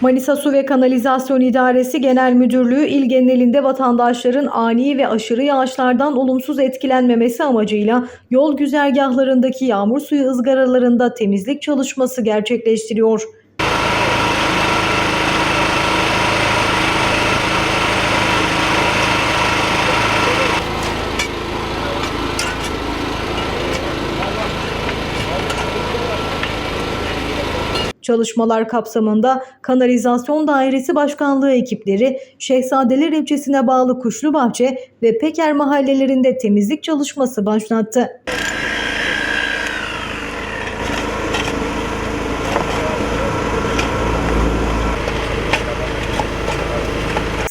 Manisa Su ve Kanalizasyon İdaresi Genel Müdürlüğü il genelinde vatandaşların ani ve aşırı yağışlardan olumsuz etkilenmemesi amacıyla yol güzergahlarındaki yağmur suyu ızgaralarında temizlik çalışması gerçekleştiriyor. Çalışmalar kapsamında Kanalizasyon Dairesi Başkanlığı ekipleri Şehzadeler ilçesine bağlı Kuşlubahçe ve Peker mahallelerinde temizlik çalışması başlattı.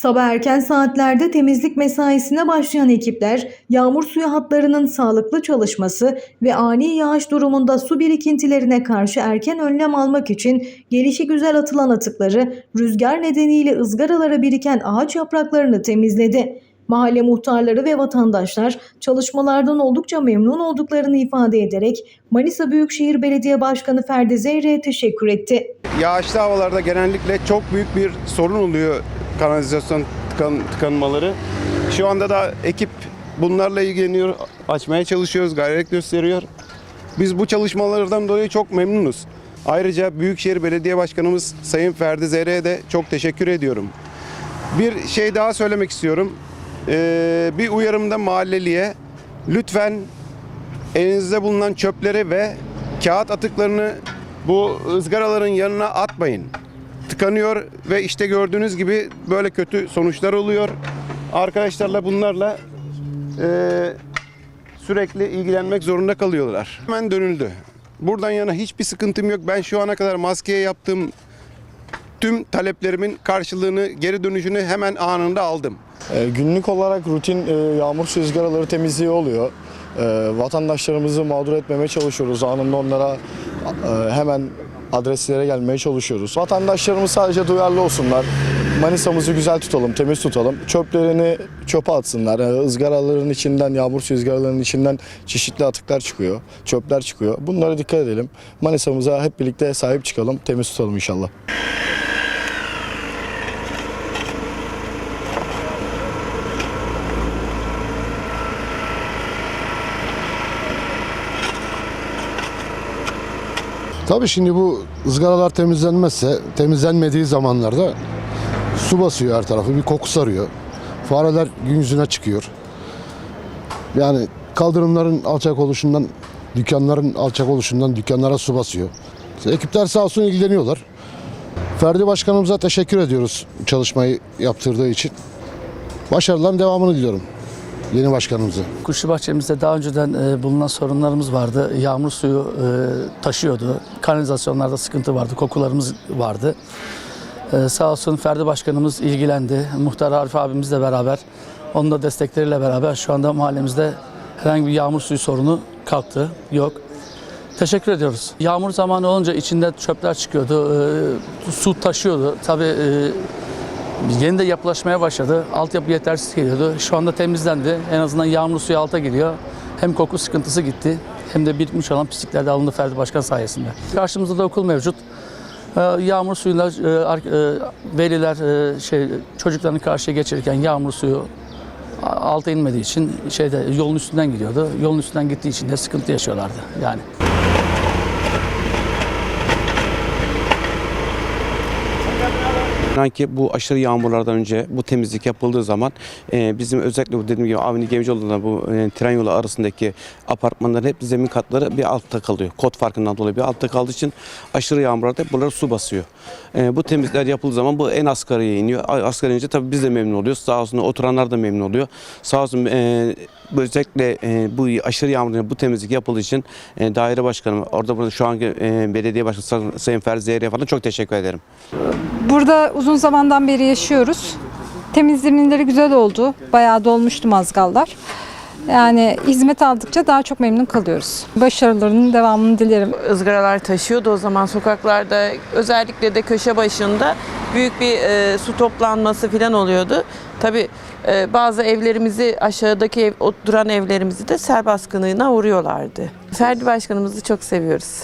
Sabah erken saatlerde temizlik mesaisine başlayan ekipler yağmur suyu hatlarının sağlıklı çalışması ve ani yağış durumunda su birikintilerine karşı erken önlem almak için gelişi güzel atılan atıkları rüzgar nedeniyle ızgaralara biriken ağaç yapraklarını temizledi. Mahalle muhtarları ve vatandaşlar çalışmalardan oldukça memnun olduklarını ifade ederek Manisa Büyükşehir Belediye Başkanı Ferdi Zeyre'ye teşekkür etti. Yağışlı havalarda genellikle çok büyük bir sorun oluyor kanalizasyon tıkan, tıkanmaları. Şu anda da ekip bunlarla ilgileniyor, açmaya çalışıyoruz, gayret gösteriyor. Biz bu çalışmalardan dolayı çok memnunuz. Ayrıca Büyükşehir Belediye Başkanımız Sayın Ferdi Zerre'ye de çok teşekkür ediyorum. Bir şey daha söylemek istiyorum. Ee, bir uyarımda mahalleliye lütfen elinizde bulunan çöpleri ve kağıt atıklarını bu ızgaraların yanına atmayın. Tıkanıyor ve işte gördüğünüz gibi böyle kötü sonuçlar oluyor. Arkadaşlarla bunlarla eee, sürekli ilgilenmek zorunda kalıyorlar. Hemen dönüldü. Buradan yana hiçbir sıkıntım yok. Ben şu ana kadar maskeye yaptığım tüm taleplerimin karşılığını, geri dönüşünü hemen anında aldım. E, Günlük olarak rutin e, yağmur su temizliği oluyor. E, Vatandaşlarımızı mağdur etmemeye çalışıyoruz. Anında onlara e, hemen adreslere gelmeye çalışıyoruz. Vatandaşlarımız sadece duyarlı olsunlar. Manisa'mızı güzel tutalım, temiz tutalım. Çöplerini çöpe atsınlar. E, ızgaraların içinden, yağmur su ızgaralarının içinden çeşitli atıklar çıkıyor, çöpler çıkıyor. Bunlara dikkat edelim. Manisa'mıza hep birlikte sahip çıkalım, temiz tutalım inşallah. Tabii şimdi bu ızgaralar temizlenmezse, temizlenmediği zamanlarda su basıyor her tarafı, bir koku sarıyor. Fareler gün yüzüne çıkıyor. Yani kaldırımların alçak oluşundan, dükkanların alçak oluşundan dükkanlara su basıyor. Ekipler sağ olsun ilgileniyorlar. Ferdi Başkanımıza teşekkür ediyoruz çalışmayı yaptırdığı için. Başarıların devamını diliyorum yeni başkanımıza. Kuşlu bahçemizde daha önceden e, bulunan sorunlarımız vardı. Yağmur suyu e, taşıyordu. Kanalizasyonlarda sıkıntı vardı. Kokularımız vardı. E, sağ olsun Ferdi Başkanımız ilgilendi. Muhtar Arif abimizle beraber, onun da destekleriyle beraber şu anda mahallemizde herhangi bir yağmur suyu sorunu kalktı. Yok. Teşekkür ediyoruz. Yağmur zamanı olunca içinde çöpler çıkıyordu. su taşıyordu. Tabii Yeni de yapılaşmaya başladı. Altyapı yetersiz geliyordu. Şu anda temizlendi. En azından yağmur suyu alta giriyor. Hem koku sıkıntısı gitti hem de birikmiş olan pislikler de alındı Ferdi Başkan sayesinde. Karşımızda da okul mevcut. Ee, Yağmur suyuyla e, e, veliler e, şey çocuklarını karşıya geçirirken yağmur suyu alta inmediği için şeyde yolun üstünden gidiyordu. Yolun üstünden gittiği için de sıkıntı yaşıyorlardı yani. İnan ki bu aşırı yağmurlardan önce bu temizlik yapıldığı zaman e, bizim özellikle bu dediğim gibi Avni Gemicioğlu'na bu e, tren yolu arasındaki apartmanların hep zemin katları bir altta kalıyor. Kod farkından dolayı bir altta kaldığı için aşırı yağmurlarda hep buralara su basıyor. E, bu temizlikler yapıldığı zaman bu en asgariye iniyor. Asgari inince tabii biz de memnun oluyoruz. Sağ olsun oturanlar da memnun oluyor. Sağ olsun e, özellikle e, bu aşırı yağmurda bu temizlik yapıldığı için e, daire başkanım orada burada şu anki e, belediye başkanı Sayın Ferdi Zehri'ye falan çok teşekkür ederim. Burada uzun zamandan beri yaşıyoruz. Temizlemeleri güzel oldu. Bayağı dolmuştu mazgallar. Yani hizmet aldıkça daha çok memnun kalıyoruz. Başarılarının devamını dilerim. ızgaralar taşıyordu o zaman sokaklarda özellikle de köşe başında büyük bir e, su toplanması falan oluyordu. Tabi bazı evlerimizi aşağıdaki ev, oturan evlerimizi de sel baskınına uğruyorlardı. Ferdi Başkanımızı çok seviyoruz.